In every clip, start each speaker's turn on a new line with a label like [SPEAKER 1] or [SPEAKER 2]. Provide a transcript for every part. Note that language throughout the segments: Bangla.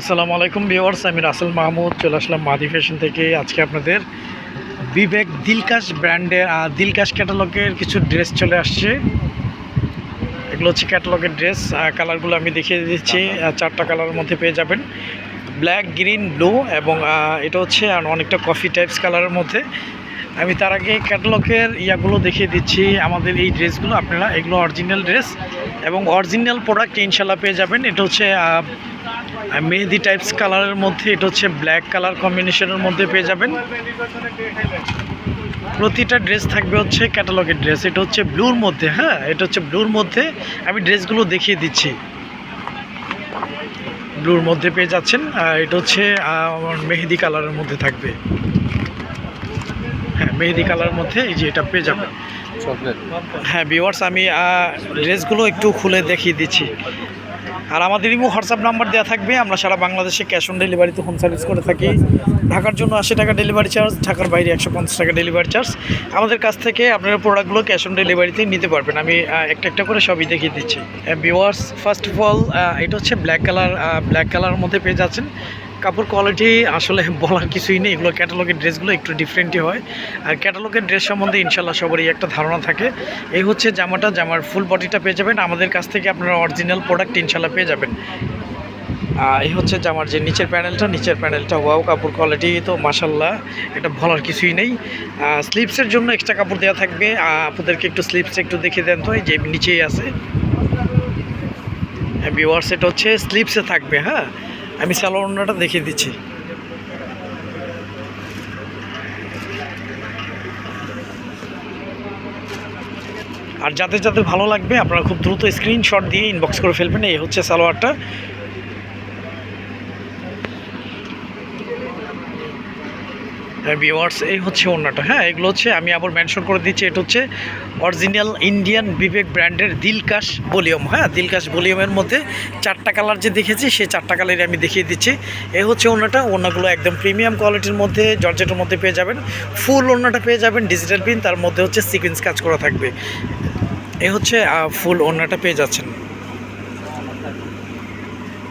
[SPEAKER 1] আসসালামু আলাইকুম ভিউয়ার্স, আমি রাসেল মাহমুদ, চলে আসলাম মাদি ফ্যাশন থেকে। আজকে আপনাদের বিবেক দিলকাশ ব্র্যান্ডের দিলকাশ ক্যাটালগের কিছু ড্রেস চলে আসছে। এগুলো হচ্ছে ক্যাটালগের ড্রেস কালারগুলো আমি দেখিয়ে দিচ্ছি চারটা কালারের মধ্যে পেয়ে যাবেন। ব্ল্যাক, গ্রিন, ব্লু এবং এটা হচ্ছে অনেকটা কফি টাইপস কালারের মধ্যে। আমি তার আগে ক্যাটালগের ইয়াগুলো দেখিয়ে দিচ্ছি, আমাদের এই ড্রেসগুলো, আপনারা এগুলো অরিজিনাল ড্রেস এবং অরিজিনাল প্রোডাক্ট ইনশাল্লাহ পেয়ে যাবেন। এটা হচ্ছে মেহেদি টাইপস কালারের মধ্যে এটা হচ্ছে ব্ল্যাক কালার কম্বিনেশনের মধ্যে পেয়ে যাবেন। প্রতিটা ড্রেস থাকবে হচ্ছে ক্যাটালগের ড্রেস এটা হচ্ছে ব্লুর মধ্যে হ্যাঁ এটা হচ্ছে ব্লুর মধ্যে। আমি ড্রেসগুলো দেখিয়ে দিচ্ছি। ব্লুর মধ্যে পেয়ে যাচ্ছেন আর এটা হচ্ছে আমার মেহেদি কালারের মধ্যে থাকবে। হ্যাঁ মেহেদি কালারের মধ্যে এই যে এটা পেয়ে যাবেন। হ্যাঁ ভিওয়ার্স আমি ড্রেসগুলো একটু খুলে দেখিয়ে দিচ্ছি। আর আমাদের ইমো হোয়াটসঅ্যাপ নাম্বার দেওয়া থাকবে, আমরা সারা বাংলাদেশে ক্যাশ অন ডেলিভারিতে হোম সার্ভিস করে থাকি। ঢাকার জন্য আশি টাকা ডেলিভারি চার্জ ঢাকার বাইরে একশো পঞ্চাশ টাকা ডেলিভারি চার্জ আমাদের কাছ থেকে আপনারা প্রোডাক্টগুলো ক্যাশ অন ডেলিভারিতে নিতে পারবেন। আমি একটা একটা করে সবই দেখিয়ে দিচ্ছি। ভিওয়ার্স ফার্স্ট অফ অল এটা হচ্ছে ব্ল্যাক কালার ব্ল্যাক কালারের মধ্যে পেয়ে যাচ্ছেন। কাপড় কোয়ালিটি আসলে বলার কিছুই নেই। এগুলো ক্যাটালগের ড্রেসগুলো একটু ডিফারেন্টই হয়। আর ক্যাটালগের ড্রেস সম্বন্ধে ইনশাল্লাহ সবারই একটা ধারণা থাকে। এই হচ্ছে জামাটা, জামার ফুল বডিটা পেয়ে যাবেন। আমাদের কাছ থেকে আপনারা অরিজিনাল প্রোডাক্ট ইনশাল্লাহ পেয়ে যাবেন। এই হচ্ছে জামার যে নিচের প্যানেলটা নিচের প্যানেলটা ওয়াও কাপড় কোয়ালিটি তো মাসাল্লাহ এটা বলার কিছুই নেই। স্লিপসের জন্য এক্সট্রা কাপড় দেওয়া থাকবে। আপনাদেরকে একটু স্লিপস একটু দেখিয়ে দেন তো, এই যে নিচেই আছে। ভিওয়ার্স এটা হচ্ছে স্লিপসে থাকবে হ্যাঁ? আমি স্যালোনাটা দেখিয়ে দিচ্ছি। আর যাদের যাদের ভালো লাগবে, আপনারা খুব দ্রুত স্ক্রিনশট দিয়ে ইনবক্স করে ফেলবেন। এই হচ্ছে সালোয়ারটা। ভিওয়ার্স এই হচ্ছে অন্যটা। হ্যাঁ এগুলো হচ্ছে আমি আবার মেনশন করে দিচ্ছি, এটা হচ্ছে অরিজিনাল ইন্ডিয়ান বিবেক ব্র্যান্ডের দিলকাশ ভলিউম হ্যাঁ দিলকাশ ভলিউমের মধ্যে চারটা কালার যে দেখেছি, সেই চারটা কালারই আমি দেখিয়ে দিচ্ছি। এই হচ্ছে অন্যটা, অন্যগুলো একদম প্রিমিয়াম কোয়ালিটির মধ্যে জর্জেটের মধ্যে পেয়ে যাবেন। ফুল অন্যটা পেয়ে যাবেন ডিজিটাল পিন তার মধ্যে হচ্ছে সিকোয়েন্স কাজ করা থাকবে। এ হচ্ছে ফুল অন্যটা পেয়ে যাচ্ছেন।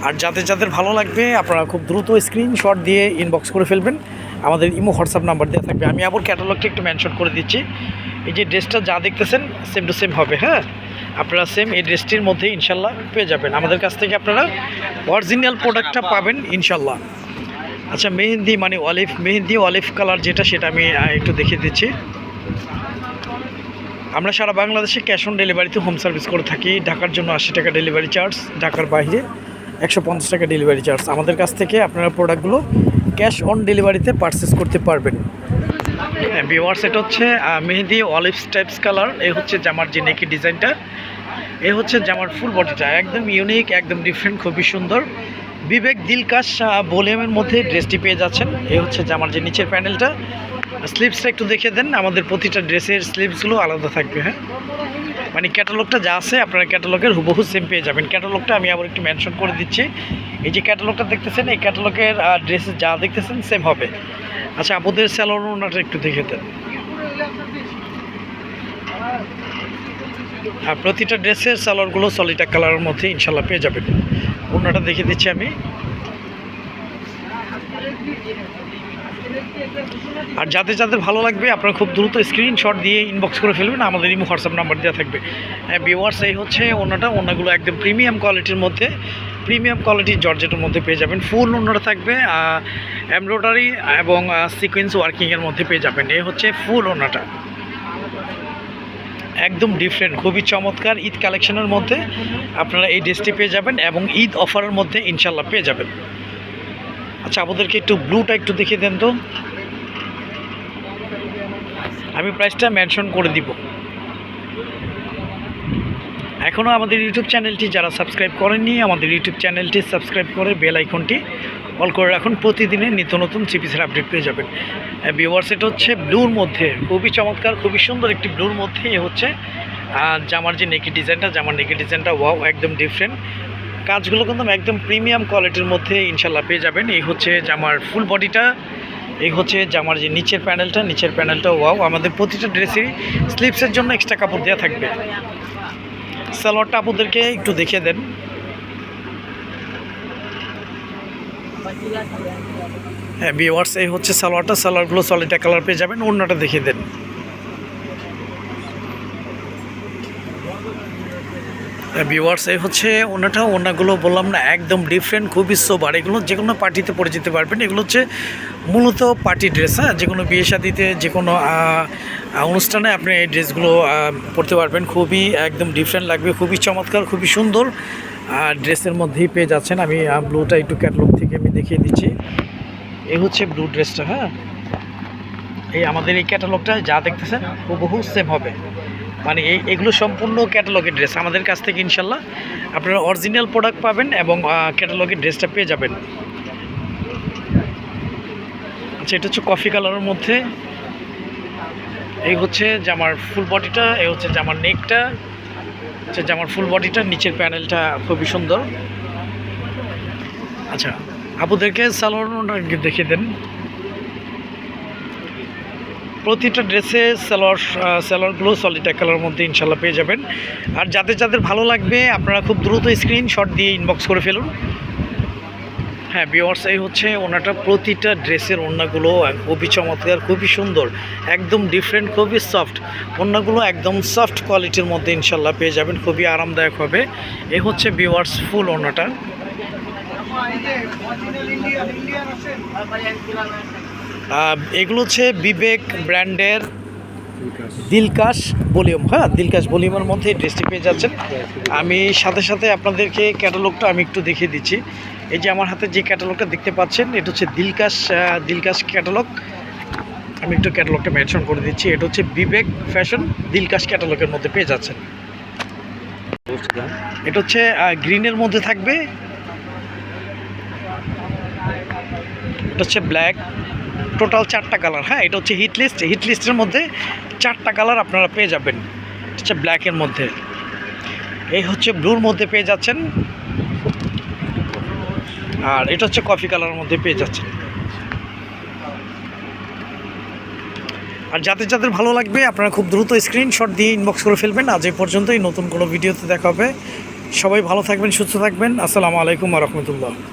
[SPEAKER 1] আর যাদের যাদের ভালো লাগবে, আপনারা খুব দ্রুত স্ক্রিনশট দিয়ে ইনবক্স করে ফেলবেন। আমাদের ইমো হোয়াটসঅ্যাপ নাম্বার দেওয়া থাকবে। আমি আবার ক্যাটালগটা একটু মেনশন করে দিচ্ছি। এই যে ড্রেসটা যা দেখতেছেন সেম টু সেম হবে হ্যাঁ? আপনারা সেম এই ড্রেসটির মধ্যে ইনশাল্লাহ পেয়ে যাবেন। আমাদের কাছ থেকে আপনারা অরিজিনাল প্রোডাক্টটা পাবেন, ইনশাল্লাহ। আচ্ছা মেহেন্দি মানে অলিভ মেহেন্দি অলিভ কালার যেটা, সেটা আমি একটু দেখিয়ে দিচ্ছি। আমরা সারা বাংলাদেশে ক্যাশ অন ডেলিভারিতে হোম সার্ভিস করে থাকি। ঢাকার জন্য আশি টাকা ডেলিভারি চার্জ ঢাকার বাইরে একশো পঞ্চাশ টাকা ডেলিভারি চার্জ আমাদের কাছ থেকে আপনারা প্রোডাক্টগুলো ক্যাশ অন ডেলিভারিতে পারচেস করতে পারবেন। ভিওয়ার্স এটা হচ্ছে মেহেদি অলিভ টাইপস কালার। এই হচ্ছে জামার যে নেকি ডিজাইনটা। এই হচ্ছে জামার ফুল বডিটা, একদম ইউনিক একদম ডিফারেন্ট খুবই সুন্দর। বিবেক দিলকাশ ভলিউমের মধ্যে ড্রেসটি পেয়ে যাচ্ছেন। এই হচ্ছে জামার যে নিচের প্যানেলটা। স্লিপসটা একটু দেখে দেন, আমাদের প্রতিটা ড্রেসের স্লিপসগুলো আলাদা থাকবে হ্যাঁ। মানে ক্যাটালগটা যা আছে আপনারা ক্যাটালগের হুবহু সেম পেয়ে যাবেন। ক্যাটালগটা আমি আবার একটু মেনশন করে দিচ্ছি। এই যে ক্যাটালগটা দেখতেছেন, এই ক্যাটালগের ড্রেসে যা দেখতেছেন সেম হবে। আচ্ছা আপনাদের স্যালোনাটা একটু দেখে দেন। আর প্রতিটা ড্রেসের সালোয়ারগুলো সলিটা কালারের মধ্যে ইনশাল্লাহ পেয়ে যাবেন। অন্যটা দেখে দিচ্ছি আমি। আর যাদের যাদের ভালো লাগবে, আপনারা খুব দ্রুত স্ক্রিনশট দিয়ে ইনবক্স করে ফেলবেন, আমাদের হোয়াটসঅ্যাপ নাম্বার দেওয়া থাকবে। হ্যাঁ ভিওয়ার্স এই হচ্ছে অন্যটা, অন্যগুলো একদম প্রিমিয়াম কোয়ালিটির মধ্যে প্রিমিয়াম কোয়ালিটির জর্জেটের মধ্যে পেয়ে যাবেন। ফুল অন্যটা থাকবে এমব্রয়ডারি এবং সিকোয়েন্স ওয়ার্কিংয়ের মধ্যে পেয়ে যাবেন। এই হচ্ছে ফুল অন্যটা। একদম ডিফারেন্ট খুবই চমৎকার ঈদ কালেকশনের মধ্যে আপনারা এই ড্রেসটি পেয়ে যাবেন এবং ঈদ অফারের মধ্যে ইনশাল্লাহ পেয়ে যাবেন। আচ্ছা আপনাদেরকে একটু ব্লুটা একটু দেখিয়ে দেন তো। আমি প্রাইসটা মেনশন করে দিব। এখনও আমাদের ইউটিউব চ্যানেলটি যারা সাবস্ক্রাইব করেননি, আমাদের ইউটিউব চ্যানেলটি সাবস্ক্রাইব করে বেল আইকনটি অল করে রাখুন। প্রতিদিনের নিত্য নতুন চিপিসের আপডেট পেয়ে যাবেন। ভিওয়ার্স এটা হচ্ছে ব্লুর মধ্যে। খুবই চমৎকার, খুবই সুন্দর একটি ব্লুর মধ্যে হচ্ছে। জামার যে নেকি ডিজাইনটা জামার নেকি ডিজাইনটা ওয়াও একদম ডিফারেন্ট কাজগুলো কিন্তু একদম প্রিমিয়াম কোয়ালিটির মধ্যে ইনশাল্লাহ পেয়ে যাবেন। এই হচ্ছে জামার ফুল বডিটা এই হচ্ছে জামার যে নিচের প্যানেলটা নিচের প্যানেলটা ওয়াও আমাদের প্রতিটা ড্রেসেরই স্লিপসের জন্য এক্সট্রা কাপড় দেওয়া থাকবে। সালোয়ারটা আপনাদেরকে একটু দেখিয়ে দেন। হ্যাঁ বিওয়ার্স এই হচ্ছে সালোয়ারটা। সালোয়ারগুলো সলিটা কালার পেয়ে যাবেন। অন্যটা দেখিয়ে দেন। ভিউয়ার্স এই হচ্ছে ওনাটা, ওনাগুলো বললাম না, একদম ডিফারেন্ট খুবই সোবার এগুলো যে কোনো পার্টিতে পরে যেতে পারবেন। এগুলো হচ্ছে মূলত পার্টি ড্রেস হ্যাঁ? যে কোনো বিয়ে শাদিতে, যে কোনো অনুষ্ঠানে আপনি এই ড্রেসগুলো পরতে পারবেন। খুবই একদম ডিফারেন্ট লাগবে, খুবই চমৎকার, খুবই সুন্দর। আর ড্রেসের মধ্যেই পেয়ে যাচ্ছেন। আমি ব্লুটা একটু ক্যাটলগ থেকে আমি দেখিয়ে দিচ্ছি। এই হচ্ছে ব্লু ড্রেসটা হ্যাঁ? এই আমাদের এই ক্যাটালগটা যা দেখতেছেন হুবহু সেম হবে। মানে এই, এগুলো সম্পূর্ণ ক্যাটালগের ড্রেস আমাদের কাছ থেকে ইনশাল্লাহ আপনারা অরিজিনাল প্রোডাক্ট পাবেন এবং ক্যাটালগের ড্রেসটা পেয়ে যাবেন। আচ্ছা এটা হচ্ছে কফি কালারের মধ্যে। এই হচ্ছে জামার ফুল বডিটা এই হচ্ছে জামার নেকটা হচ্ছে জামার ফুল বডিটা নিচের প্যানেলটা খুবই সুন্দর। আচ্ছা আপুদেরকে সালোয়ার দেখিয়ে দেন। প্রতিটা ড্রেসে সালোয়ার সালোয়ারগুলো সলিড কালার মধ্যে ইনশাল্লাহ পেয়ে যাবেন। আর যাদের যাদের ভালো লাগবে আপনারা খুব দ্রুত স্ক্রিনশট দিয়ে ইনবক্স করে ফেলুন। হ্যাঁ বিওয়ার্স এই হচ্ছে ওনাটা প্রতিটা ড্রেসের ওড়নাগুলো খুবই চমৎকার খুবই সুন্দর একদম ডিফারেন্ট খুবই সফট ওড়নাগুলো একদম সফট কোয়ালিটির মধ্যে ইনশাল্লাহ পেয়ে যাবেন খুবই আরামদায়ক হবে। এই হচ্ছে বিওয়ার্স ফুল ওড়নাটা। আহ, এগুলো হচ্ছে বিবেক ব্র্যান্ডের দিলকাশ ভলিউম। হ্যাঁ দিলকাশ ভলিউমের মধ্যে ড্রেসটি পেয়ে যাচ্ছেন। আমি সাথে সাথে আপনাদেরকে ক্যাটালগটা আমি একটু দেখিয়ে দিচ্ছি। এই যে আমার হাতে যে ক্যাটালগটা দেখতে পাচ্ছেন, এটা হচ্ছে দিলকাশ দিলকাশ ক্যাটালগ। আমি একটু ক্যাটালগটা মেনশন করে দিচ্ছি। এটা হচ্ছে বিবেক ফ্যাশন দিলকাশ ক্যাটালগের মধ্যে পেয়ে যাচ্ছেন। এটা হচ্ছে গ্রিনের মধ্যে থাকবে। এটা হচ্ছে ব্ল্যাক। টোটাল চারটা কালার হ্যাঁ এটা হচ্ছে হিট লিস্ট। হিট লিস্টের মধ্যে চারটা কালার আপনারা পেয়ে যাবেন। হচ্ছে ব্ল্যাকের মধ্যে। এই হচ্ছে ব্লুর মধ্যে পেয়ে যাচ্ছেন। আর এটা হচ্ছে কফি কালারের মধ্যে পেয়ে যাচ্ছেন। আর যাদের যাদের ভালো লাগবে, আপনারা খুব দ্রুত স্ক্রিনশট দিয়ে ইনবক্স করে ফেলবেন। আজ এই পর্যন্তই। নতুন কোনো ভিডিওতে দেখা হবে। সবাই ভালো থাকবেন, সুস্থ থাকবেন। আসসালামু আলাইকুম রহমতুল্লাহ।